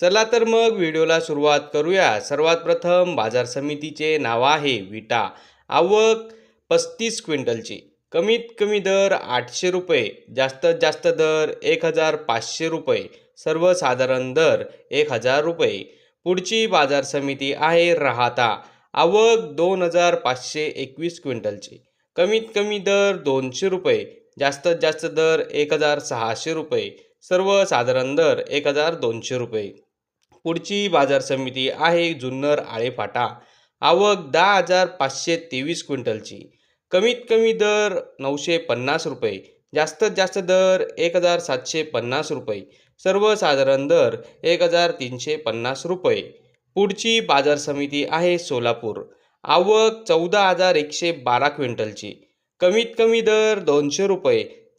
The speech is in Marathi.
चला तर मग व्हिडिओला सुरुवात करूया. सर्वात प्रथम बाजार समितीचे नाव आहे विटा. आवक पस्तीस क्विंटलची. कमीत कमी दर आठशे रुपये जास्तीत जास्त दर एक हजार पाचशे रुपये सर्वसाधारण दर एक हजार रुपये. पुढची बाजार समिती आहे राहता. आवक दोन हजार पाचशे एकवीस क्विंटलची. कमीत कमी दर दोनशे रुपये जास्तीत जास्त दर एक हजार सहाशे रुपये सर्वसाधारण दर एक हजार दोनशे रुपये. पुढची बाजार समिती आहे जुन्नर आळेफाटा. आवक दहा हजार पाचशे तेवीस क्विंटलची. कमीत कमी दर नऊशे पन्नास रुपये. जास्तीत जास्त दर एक हजार सातशे पन्नास रुपये. सर्वसाधारण दर एक हजार तीनशे पन्नास रुपये. पुढची बाजार समिती आहे सोलापूर. आवक चौदा हजार एकशे बारा क्विंटलची. कमीत कमी दर दोनशे रुपये.